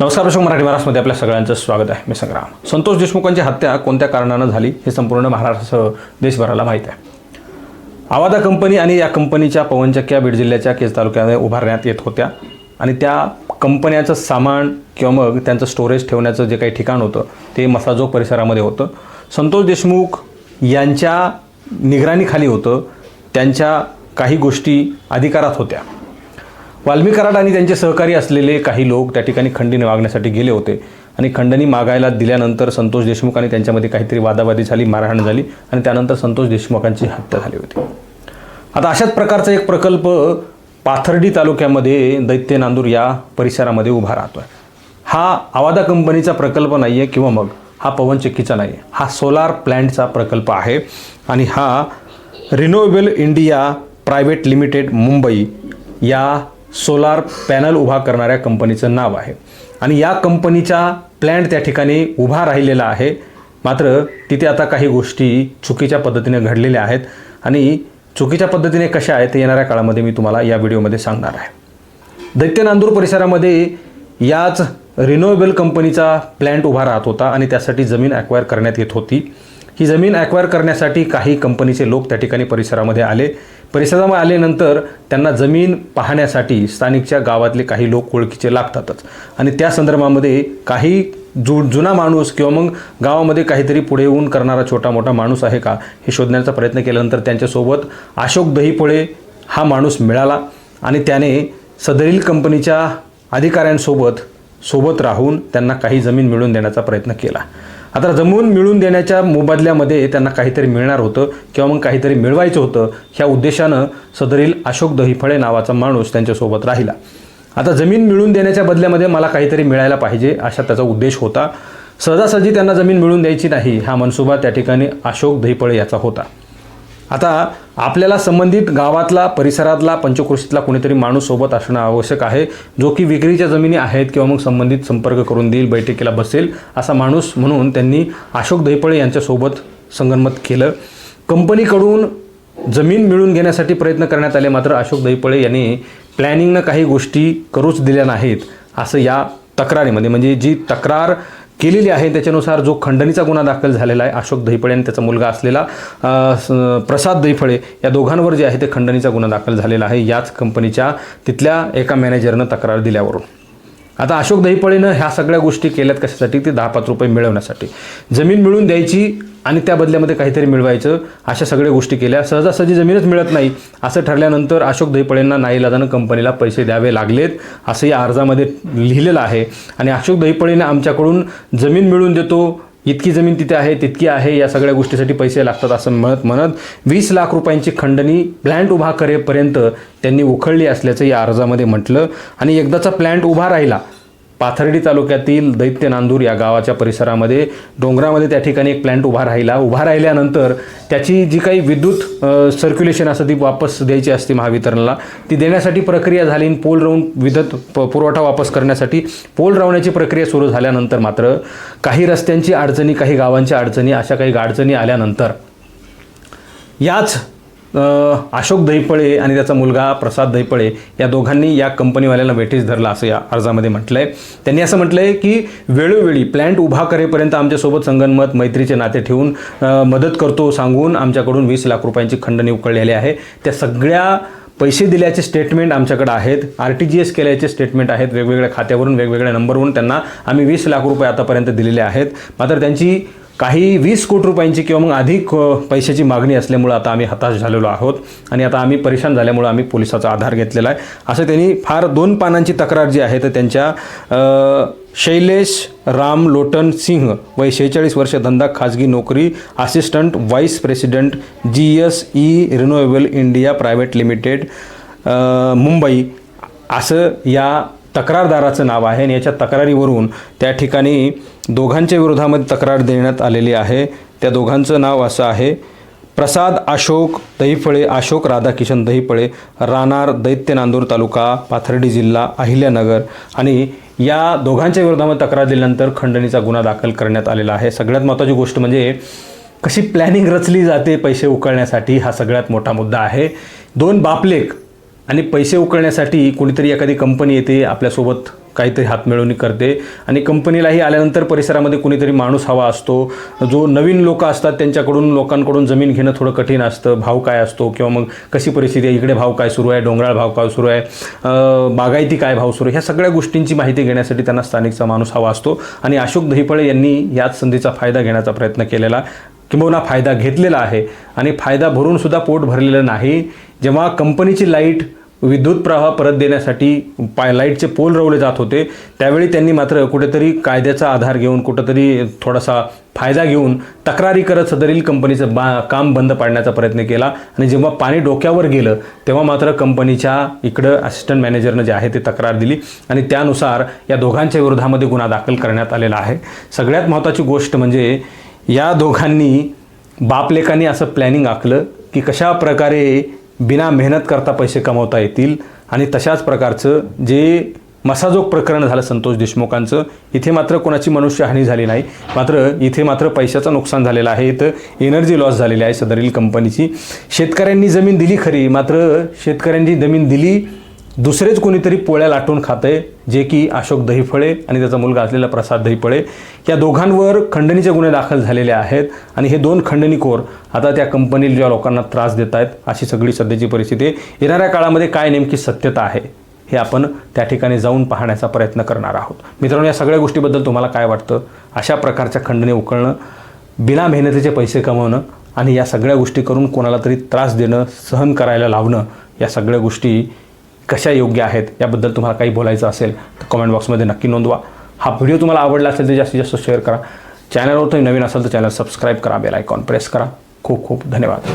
नमस्कार दर्शक मराठी महाराष्ट्रमध्ये आपल्या सगळ्यांचं स्वागत आहे. मी संग्राम. संतोष देशमुखांची हत्या कोणत्या कारणानं झाली हे संपूर्ण महाराष्ट्रासह देशभराला माहीत आहे. आवादा कंपनी आणि या कंपनीच्या पवनचक्क्या बीड जिल्ह्याच्या केज तालुक्यामध्ये उभारण्यात येत होत्या. आणि त्या कंपन्याचं सामान किंवा मग त्यांचं स्टोरेज ठेवण्याचं जे काही ठिकाण होतं ते मसाजोग परिसरामध्ये होतं. संतोष देशमुख यांच्या निगराणीखाली होतं त्यांच्या काही गोष्टी अधिकारात होत्या. वाल्मी कराड आणि त्यांचे सहकारी असलेले काही लोक त्या ठिकाणी खंडणी मागण्यासाठी गेले होते. आणि खंडणी मागायला दिल्यानंतर संतोष देशमुख आणि त्यांच्यामध्ये काहीतरी वादावादी झाली मारहाण झाली आणि त्यानंतर संतोष देशमुखांची हत्या झाली होती. आता अशाच प्रकारचा एक प्रकल्प पाथर्डी तालुक्यामध्ये दैत्य नांदूर या परिसरामध्ये उभा राहतो आहे हा आवादा कंपनीचा प्रकल्प नाही आहे किंवा मग हा पवनचक्कीचा नाही आहे हा सोलार प्लॅन्टचा प्रकल्प आहे आणि हा renewable India private limited Mumbai या सोलार पॅनल उभा करणाऱ्या कंपनीचं नाव आहे. आणि या कंपनीचा प्लॅन्ट त्या ठिकाणी उभा राहिलेला आहे. मात्र तिथे आता काही गोष्टी चुकीच्या पद्धतीने घडलेल्या आहेत. आणि चुकीच्या पद्धतीने कशा आहेत ते येणाऱ्या काळामध्ये मी तुम्हाला या व्हिडिओमध्ये सांगणार आहे. दैत्य नांदूर परिसरामध्ये याच रिनोवेबल कंपनीचा प्लॅन्ट उभा राहत होता आणि त्यासाठी जमीन ॲक्वायर करण्यात येत होती. ही जमीन ॲक्वायर करण्यासाठी काही कंपनीचे लोक त्या ठिकाणी परिसरामध्ये आले. परिसरामध्ये आल्यानंतर त्यांना जमीन पाहण्यासाठी स्थानिकच्या गावातले काही लोक ओळखीचे लागतातच. आणि त्या संदर्भामध्ये काही जु जुना माणूस किंवा मग गावामध्ये काहीतरी पुढे येऊन करणारा छोटा मोठा माणूस आहे का हे शोधण्याचा प्रयत्न केल्यानंतर त्यांच्यासोबत अशोक दहीपोळे हा माणूस मिळाला आणि त्याने सदरील कंपनीच्या अधिकाऱ्यांसोबत सोबत राहून त्यांना काही जमीन मिळवून देण्याचा प्रयत्न केला. आता जमून मिळून देण्याच्या मोबदल्यामध्ये त्यांना काहीतरी मिळणार होतं किंवा मग काहीतरी मिळवायचं होतं ह्या उद्देशानं सदरील अशोक दहीफळे नावाचा माणूस त्यांच्यासोबत राहिला. आता जमीन मिळून देण्याच्या बदल्यामध्ये मला काहीतरी मिळायला पाहिजे असा त्याचा उद्देश होता. सहजासहजी त्यांना जमीन मिळून द्यायची नाही हा मनसुबा त्या ठिकाणी अशोक दहीफळे याचा होता. आता आपल्याला संबंधित गावातला परिसरातला पंचक्रोशीतला कोणीतरी माणूस सोबत असणं आवश्यक आहे जो की विक्रीच्या जमिनी आहेत किंवा मग संबंधित संपर्क करून देईल बैठकीला बसेल असा माणूस म्हणून त्यांनी अशोक दैपळे यांच्यासोबत संगनमत केलं. कंपनीकडून जमीन मिळवून घेण्यासाठी प्रयत्न करण्यात आले मात्र अशोक दैपळे यांनी प्लॅनिंगनं काही गोष्टी करूच दिल्या नाहीत असं या तक्रारीमध्ये म्हणजे जी तक्रार केलेली आहे. त्याच्यानुसार जो खंडणीचा गुन्हा दाखल झालेला आहे अशोक दहीफळे आणि त्याचा मुलगा असलेला स- प्रसाद दहिफळे या दोघांवर जे आहे ते खंडणीचा गुन्हा दाखल झालेला आहे. याच कंपनीच्या तिथल्या एका मॅनेजरनं तक्रार दिल्यावरून. आता अशोक दहीपळेनं ह्या सगळ्या गोष्टी केल्यात कशासाठी? ते दहा पाच रुपये मिळवण्यासाठी. जमीन मिळून द्यायची आणि त्या बदल्यामध्ये काहीतरी मिळवायचं अशा सगळ्या गोष्टी केल्या. सहजासहजी जमीनच मिळत नाही. असं ठरल्यानंतर अशोक दहीपळेंना नाईलाजानं कंपनीला पैसे द्यावे लागलेत असं या अर्जामध्ये लिहिलेलं आहे. आणि अशोक दहीपळेनं आमच्याकडून जमीन मिळवून देतो इतकी जमीन तिथे आहे तितकी आहे या सगळ्या गोष्टीसाठी पैसे लागतात असं म्हणत म्हणत वीस लाख रुपयांची खंडणी प्लॅन्ट उभा करेपर्यंत त्यांनी उखळली असल्याचं या अर्जामध्ये म्हटलं. आणि एकदाचा प्लॅन्ट उभा राहिला पाथर्डी तालुक्यातील दैत्य नांदूर या गावाच्या परिसरामध्ये डोंगरामध्ये त्या ठिकाणी एक प्लॅन्ट उभा राहिला. उभा राहिल्यानंतर त्याची जी काही विद्युत सर्क्युलेशन असं ती वापस द्यायची असते महावितरणला. ती देण्यासाठी प्रक्रिया झाली आणि पोल राहून विद्युत प पुरवठा वापस करण्यासाठी पोल रावण्याची प्रक्रिया सुरू झाल्यानंतर मात्र काही रस्त्यांची अडचणी काही गावांच्या अडचणी अशा काही अडचणी आल्यानंतर याच अशोक दहीपळे आणि त्याचा मुलगा प्रसाद दहीपळे या दोघांनी या कंपनीवाल्याला वेठीस धरला असं या अर्जामध्ये म्हटलं आहे त्यांनी असं म्हटलं आहे की वेळोवेळी प्लॅन्ट उभा करेपर्यंत आमच्यासोबत संगनमत मैत्रीचे नाते ठेवून मदत करतो सांगून आमच्याकडून वीस लाख रुपयांची खंडणी उकळलेली आहे. त्या सगळ्या पैसे दिल्याचे स्टेटमेंट आमच्याकडे आहेत. आर टी जी एस केल्याचे स्टेटमेंट आहेत. वेगवेगळ्या खात्यावरून वेगवेगळ्या नंबरवरून त्यांना आम्ही वीस लाख रुपये आतापर्यंत दिलेले आहेत. मात्र त्यांची काही वीस कोटी रुपयांची किंवा मग अधिक पैशाची मागणी असल्यामुळं आता आम्ही हताश झालेलो आहोत. आणि आता आम्ही परेशान झाल्यामुळं आम्ही पोलिसाचा आधार घेतलेला आहे. असं त्यांनी फार दोन पानांची तक्रार जी आहे तर त्यांच्या शैलेश राम लोटन सिंह वय शेहेचाळीस वर्ष धंदा खाजगी नोकरी assistant vice president G S E renewable India private limited Mumbai. असं या तक्रारदाराचं नाव आहे आणि याच्या तक्रारीवरून त्या ठिकाणी दोघांच्या विरोधामध्ये तक्रार देण्यात आलेली आहे. त्या दोघांचं नाव असं आहे. प्रसाद अशोक दहीफळे अशोक राधाकिशन दहीफळे राहणार दैत्य नांदूर तालुका पाथर्डी जिल्हा अहिल्यानगर आणि या दोघांच्या विरोधामध्ये तक्रार दिल्यानंतर खंडणीचा गुन्हा दाखल करण्यात आलेला आहे. सगळ्यात महत्त्वाची गोष्ट म्हणजे कशी प्लॅनिंग रचली जाते पैसे उकळण्यासाठी हा सगळ्यात मोठा मुद्दा आहे. दोन बापलेक आणि पैसे उकळण्यासाठी कोणीतरी एखादी कंपनी येते आपल्यासोबत काहीतरी हातमिळवणी करते आणि कंपनीलाही आल्यानंतर परिसरामध्ये कोणीतरी माणूस हवा असतो. जो नवीन लोक असतात त्यांच्याकडून लोकांकडून जमीन घेणं थोडं कठीण असतं. भाव काय असतो किंवा मग कशी परिस्थिती आहे इकडे भाव काय सुरू आहे डोंगराळ भाव काय सुरू आहे बागायती काय भाव सुरू आहे ह्या सगळ्या गोष्टींची माहिती घेण्यासाठी त्यांना स्थानिकचा माणूस हवा असतो. आणि अशोक दहिफळे यांनी याच संधीचा फायदा घेण्याचा प्रयत्न केलेला किंबहुना फायदा घेतलेला आहे. आणि फायदा भरूनसुद्धा पोट भरलेलं नाही. जेव्हा कंपनीची लाइट विद्युत प्रवाह परत देण्यासाठी पाय लाईटचे पोल रवले जात होते. त्यावेळी त्यांनी मात्र कुठेतरी कायद्याचा आधार घेऊन कुठंतरी थोडासा फायदा घेऊन तक्रारी करत सदरील कंपनीचं बा काम बंद पाडण्याचा प्रयत्न केला. आणि जेव्हा पाणी डोक्यावर गेलं तेव्हा मात्र कंपनीच्या इकडं असिस्टंट मॅनेजरनं जे आहे ते तक्रार दिली. आणि त्यानुसार या दोघांच्या विरोधामध्ये गुन्हा दाखल करण्यात आलेला आहे. सगळ्यात महत्त्वाची गोष्ट म्हणजे या दोघांनी बापलेकांनी असं प्लॅनिंग आखलं की कशा प्रकारे बिना मेहनत करता पैसे कमवता येतील. आणि तशाच प्रकारचं जे मसाजोग प्रकरण झालं संतोष देशमुखांचं इथे मात्र कोणाची मनुष्यहानी झाली नाही. मात्र इथे मात्र पैशाचं नुकसान झालेलं आहे. इथं एनर्जी लॉस झालेली आहे सदरील कंपनीची शेतकऱ्यांनी जमीन दिली खरी मात्र शेतकऱ्यांनी जमीन दिली दुसरेच कोणीतरी पोळ्या लाटून खातंय जे की अशोक दहीफळे आणि त्याचा मुलगा असलेला प्रसाद दहीफळे. या दोघांवर खंडणीचे गुन्हे दाखल झालेले आहेत आणि हे दोन खंडणीखोर आता त्या कंपनीला ज्या लोकांना त्रास देत आहेत अशी सगळी सध्याची परिस्थिती आहे. येणाऱ्या काळामध्ये काय नेमकी सत्यता आहे हे आपण त्या ठिकाणी जाऊन पाहण्याचा प्रयत्न करणार आहोत. मित्रांनो या सगळ्या गोष्टीबद्दल तुम्हाला काय वाटतं? अशा प्रकारच्या खंडणी उकळणं बिना मेहनतीचे पैसे कमवणं आणि या सगळ्या गोष्टी करून कोणाला तरी त्रास देणं सहन करायला लावणं या सगळ्या गोष्टी कशा योग्य आहेत याबद्दल तुम्हाला काही बोलायचं असेल तर कमेंट बॉक्समध्ये नक्की नोंदवा. हा व्हिडिओ तुम्हाला आवडला असेल तर जास्तीत जास्त शेअर करा. चॅनलवर तुम्ही नवीन असाल तर चॅनल सबस्क्राईब करा बेल आयकॉन प्रेस करा. खूप खूप धन्यवाद.